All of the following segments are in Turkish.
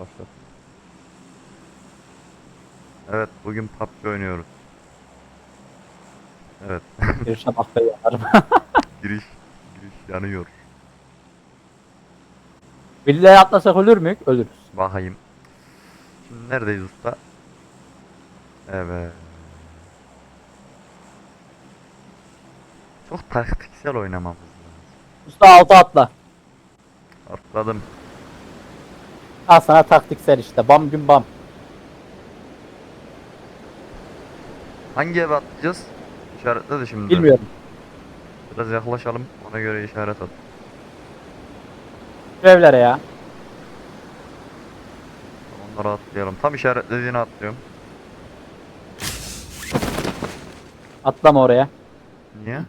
Başlat. Evet bugün PUBG oynuyoruz. Evet Girişe bak be yanarım. giriş giriş yanıyor. Villaya atlasak ölür müyük? Ölürüz. Bakayım. Şimdi neredeyiz usta? Evet. Çok taktiksel oynamamız lazım. Usta alta atla. Atladım. Al sana taktiksel işte. Bam gün bam. Hangi eve atlayacağız? İşaretle de şimdi. Bilmiyorum. Biraz yaklaşalım. Ona göre işaret at. Şu evlere ya. Onlara atlayalım. Tam işaretlediğini atlıyorum. Atlama oraya. Niye?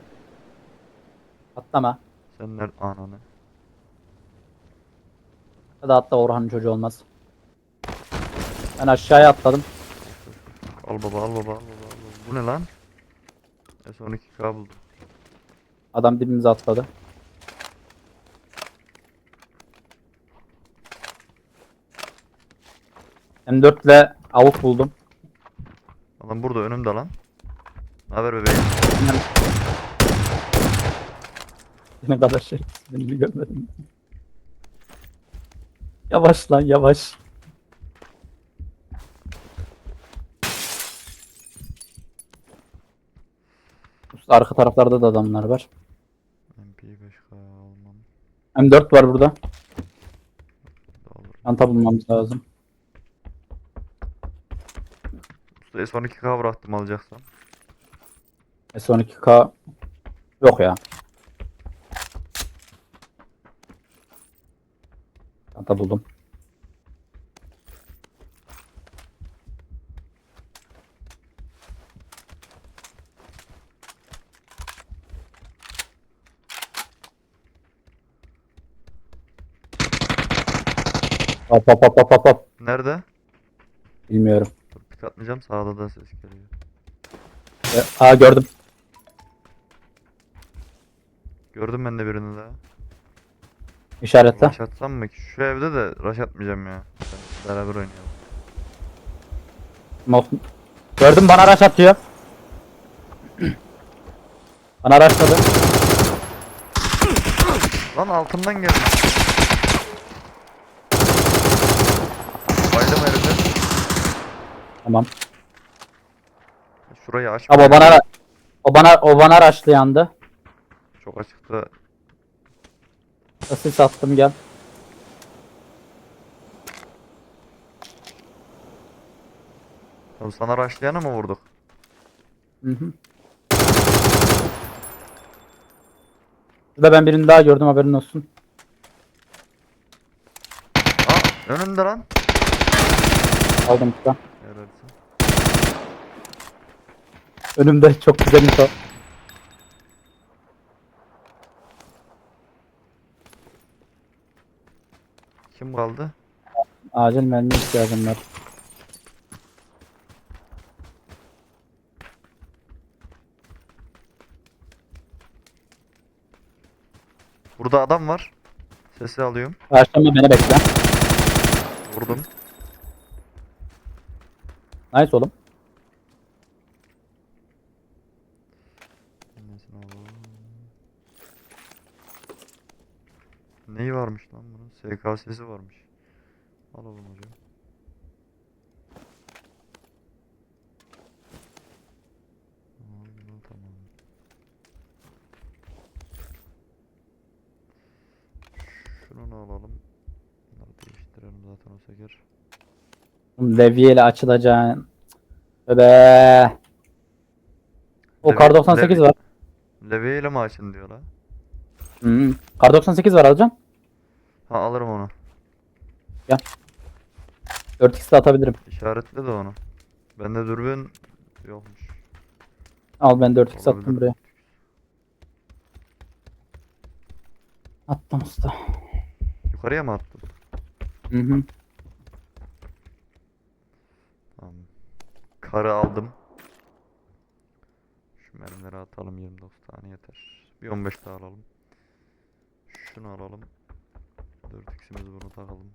Atlama. Sen nerede? Ananı. Hadi atla Orhan'ın çocuğu olmaz. Ben aşağıya atladım. Al baba al baba al baba. Al baba. Bu ne lan? S12K buldum. Adam dibimize atladı. M4 ile avuk buldum. Adam burada önümde lan. Ne haber bebeğim? Ne kadar şey. Beni görmedim. Yavaş lan yavaş. Usta arka taraflarda da adamlar var. MP5K almam M4 var burada. Çanta bulmamız lazım. Usta S12K bıraktım alacaksan. S12K yok ya. Çanta buldum. Hop hop hop hop hop hop. Nerede? Bilmiyorum. Dur pik atmayacağım sağda da ses geliyor. E, aa gördüm. Gördüm ben de birini daha. İşaretle. Rush atsam mı ki? Şu evde de rush atmayacağım ya. Beraber oynayalım. Mok- Gördüm bana araç atıyor. bana araçladı. Lan altından geldi. Baydım herife. Tamam. Şurayı aç. Abi o bana o bana o bana araçlı yandı. Çok açıkta. Sis attım gel. Oğlum sana rushlayana mı vurduk? Hı hı. Şurada ben birini daha gördüm haberin olsun. Aa önümde lan. Aldım. Neredesin? Önümde çok güzel info. Kim kaldı? Acil mermi ihtiyacım var. Burada adam var. Sesi alıyorum. Karşıma beni bekle. Vurdum. Nice oğlum. Neyse, alalım. Neyi varmış lan SKS'si varmış. Alalım hocam. Tamam. Şunu alalım. Bunları değiştirelim zaten o seker. Levyeyle açılacağın. Be. O kar Levye- 98 levye- var. Levye ile mi açın diyor la? Hı. Kar 98 var alacağım. Ha alırım onu. 4x de atabilirim. İşaretle de onu. Bende dürbün yokmuş. Al ben 4x attım Olabilir. buraya. Attım usta. Yukarıya mı attın? Hı hı. Tamam. Karı aldım. Şu mermileri atalım 29 tane yeter. Bir 15 daha alalım. Şunu alalım. 4x'imizi bunu takalım.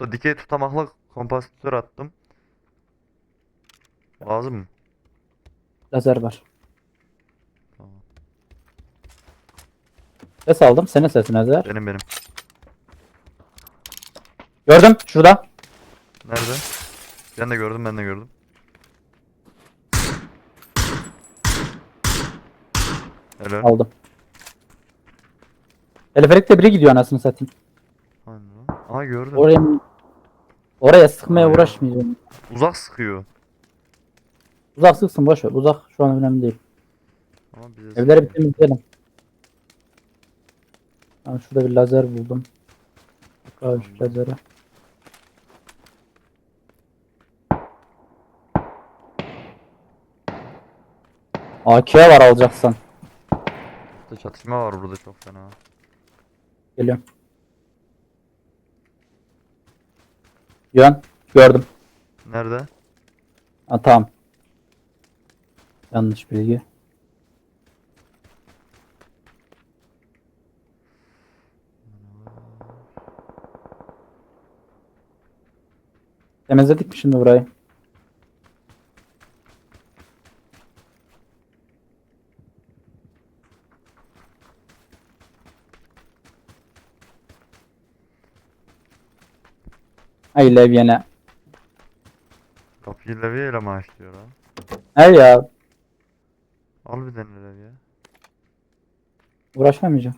da dikey tutamakla kompansatör attım. Lazım mı? Lazer var. Tamam. Ses aldım. Senin sesin Ezer. Benim benim. Gördüm. Şurada. Nerede? Ben de gördüm ben de gördüm. Helal. Aldım. Teleferikte biri gidiyor anasını satayım. Lan? Aa gördüm. Oraya Oraya sıkmaya Aynen. uğraşmayacağım. Uzak sıkıyor. Uzak sıksın boş ver. Uzak şu an önemli değil. Ama bize Evleri sıkıyor. bir temizleyelim. Ben şurada bir lazer buldum. Bakalım şu lazere. AK var alacaksan. Çatışma var burada çok fena. Geliyorum. Yön. Gördüm. Nerede? Ha tamam. Yanlış bilgi. Temizledik mi şimdi burayı? Ay levyene. Kapıyı levyeyle mi açlıyor ha? Hey ya Al bir tane levye. uğraşamayacağım.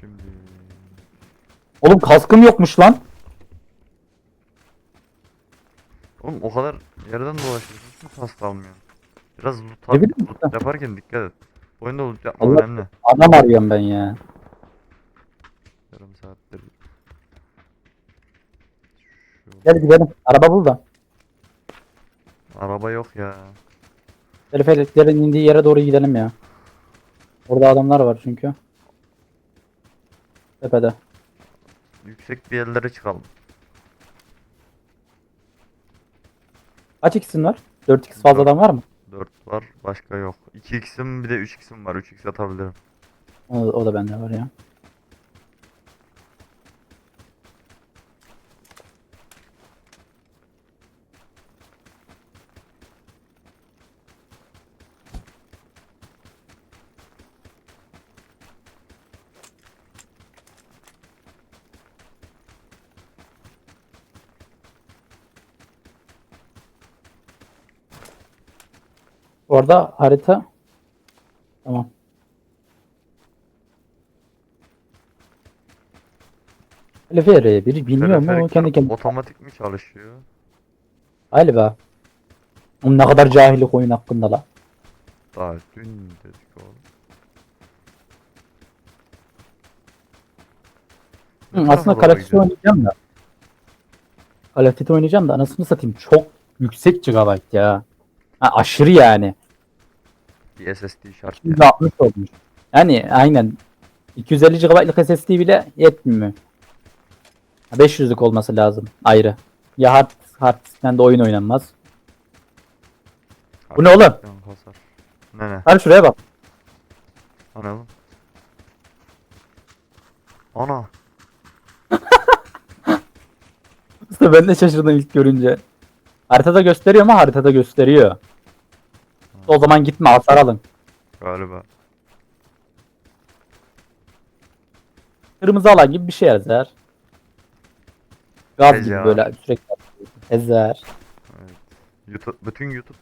Şimdi Oğlum kaskım yokmuş lan. Kalmıyor. Biraz loot, Ne bileyim loot yaparken dikkat et. Oyunda loot yapma Allah- önemli. Adam arıyorum ben ya. Yarım saattir. Şu Gel gidelim. Araba bul da. araba yok ya. Teleferiklerin indiği yere doğru gidelim ya. Orada adamlar var çünkü. Tepede. Yüksek bir yerlere çıkalım. Kaç x'in var? 4x fazladan var mı? 4 var başka yok. 2x'im bir de 3x'im var. 3x atabilirim. O, o da bende var ya. Orada harita. Tamam. Teleferik'e biri bilmiyor mu? O Teleferikler kendi kendine. otomatik mi çalışıyor? Galiba. Oğlum ne kadar cahillik oyun hakkında la. Daha dün dedik oğlum. Hı, aslında Call of Duty gidiyoruz? oynayacağım da. Call of Duty oynayacağım da anasını satayım. Çok yüksek GB ya. Ha, aşırı yani. Bir SSD şart ya. 260 olmuş. Yani aynen. 250 GB'lık SSD bile yetmiyor. Ha, 500'lük olması lazım ayrı. Ya hard, hard diskten de oyun oynanmaz. Bu ne oğlum? Ne ne? Hadi şuraya bak. Ana oğlum. Ana. Ben de şaşırdım ilk görünce. Haritada gösteriyor mu? Haritada gösteriyor. O zaman gitme hasar alın. Galiba. Kırmızı alan gibi bir şey yazar. Gaz gibi Ezer. böyle sürekli ezer. Evet. YouTube, bütün YouTube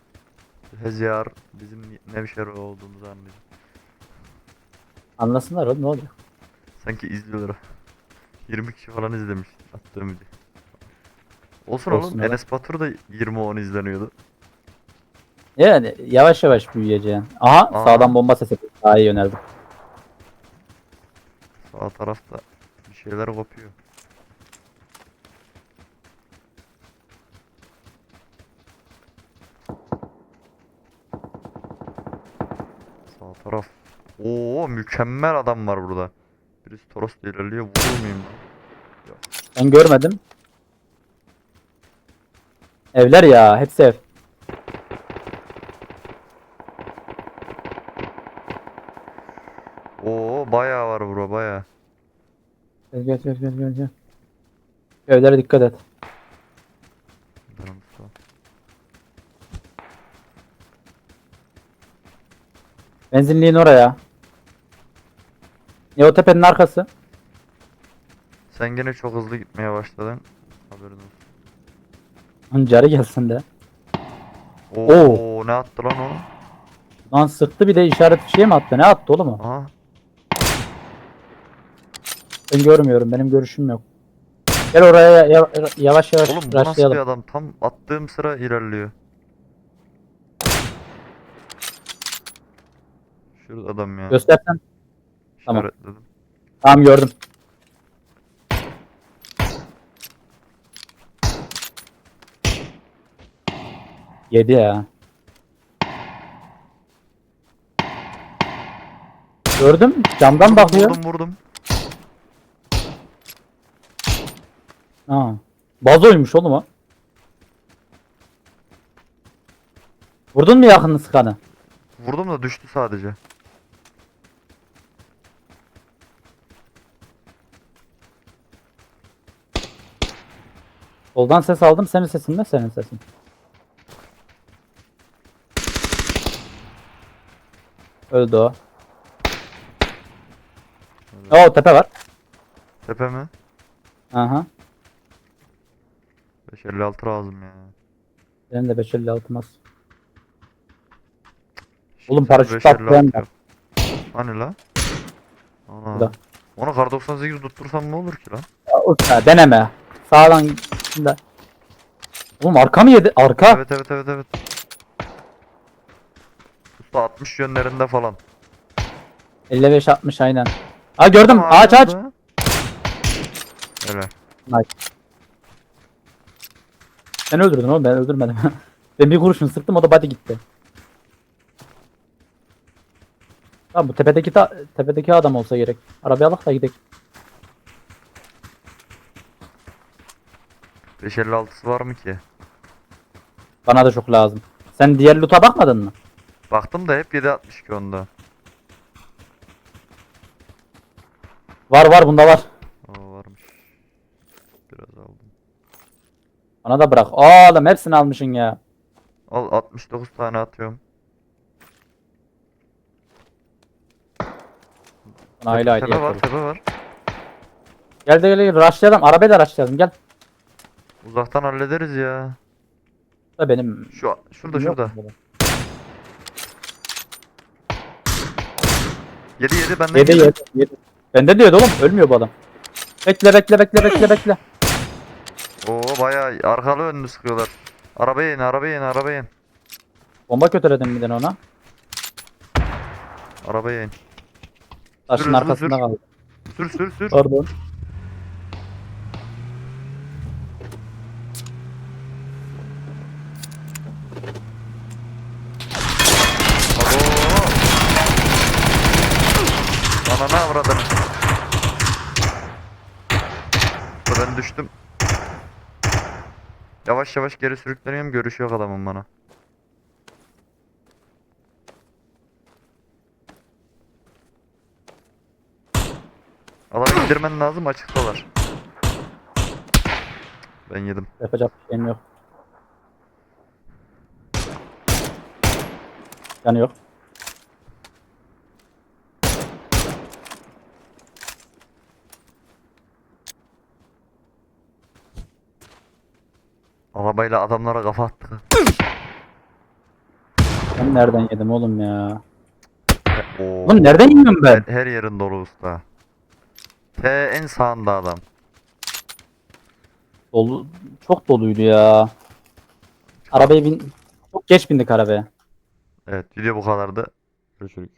Hezyar bizim Nevşehir olduğumuzu anlıyor. Anlasınlar oğlum ne oluyor? Sanki izliyorlar. 20 kişi falan izlemiş attığım video. Olsun, Olsun oğlum oğlum. Enes Batur da 20-10 izleniyordu. Yani yavaş yavaş büyüyeceksin. Aha Aa. sağdan bomba sesi daha iyi yöneldi. Sağ tarafta bir şeyler kopuyor. Sağ taraf. Oo mükemmel adam var burada. Birisi Toros'ta ilerliyor. Vurur muyum? Ben görmedim. Evler ya. Hepsi ev. Oo bayağı var bura bayağı. Gel gel gel gel gel. gel. Evlere dikkat et. Canım sağ ol. Benzinliğin oraya. Ya o tepenin arkası. Sen gene çok hızlı gitmeye başladın. Haberin olsun. Hıncarı gelsin de. Oo, Oo. ne attı lan o? Lan sıktı bir de işaret bir şey mi attı? Ne attı oğlum o? Aha. Ben görmüyorum. Benim görüşüm yok. Gel oraya ya- ya- yavaş yavaş Oğlum bu nasıl adam? Tam attığım sıra ilerliyor. Şurada adam ya. Göstersen. Tamam. İşaretledim. Tamam gördüm. Yedi ya. Gördüm. Camdan bakıyor. Vurdum vurdum. Ha. Bazoymuş oğlum o. Vurdun mu yakını sıkanı? Vurdum da düştü sadece. Soldan ses aldım. Senin sesin mi? Senin sesin. Öldü o. Oo tepe var. Tepe mi? Aha. 556 lazım ya. Benim de 556 mas. Oğlum paraşüt 556 atlayan yok. Hani la? Ana. Burada. Ona kar 98 tuttursam ne olur ki lan? Ya, ya, deneme. Sağdan da. Oğlum arka mı yedi? Arka. Evet evet evet evet. Usta 60 yönlerinde falan. 55 60 aynen. Aa gördüm. Tamam, Ağaç ağaç. Öyle. Sen öldürdün oğlum ben öldürmedim. ben bir kurşun sıktım o da body gitti. Tamam bu tepedeki ta- tepedeki adam olsa gerek. Arabaya alak da gidelim. 556'sı var mı ki? Bana da çok lazım. Sen diğer loot'a bakmadın mı? Baktım da hep 762 onda. Var var bunda var. Aa varmış. Biraz aldım. Bana da bırak. Oğlum hepsini almışsın ya. Al 69 tane atıyorum. Bana aile aile tepe var tepe var. Gel de gel gel rushlayalım. Arabayla rushlayalım gel. Uzaktan hallederiz ya. Da benim Şu şurada Yok şurada. burada. 7 7 benden Yedi yedi. yedi yedi. Bende diyordu oğlum. Ölmüyor bu adam. Bekle bekle bekle bekle bekle. Bayağı arkalı önlü sıkıyorlar. Arabaya in arabaya in arabaya in. Bomba kötüledim bir de ona. Arabaya in. Taşın hızlı arkasında sür. kaldı. Sür sür sür. Pardon. Abo. Ananı avradını. Ben düştüm. Yavaş yavaş geri sürükleniyorum görüşü yok adamın bana. Adamı indirmen lazım açıktalar. Ben yedim. Yapacak bir şeyim yok. Yani yok. Arabayla adamlara kafa attık. Ben nereden yedim oğlum ya? Oo. Oğlum nereden yiyorum ben? Her, her yerin dolu usta. T en sağında adam. Dolu, çok doluydu ya. Arabaya bin... Çok geç bindik arabaya. Evet video bu kadardı. Görüşürüz.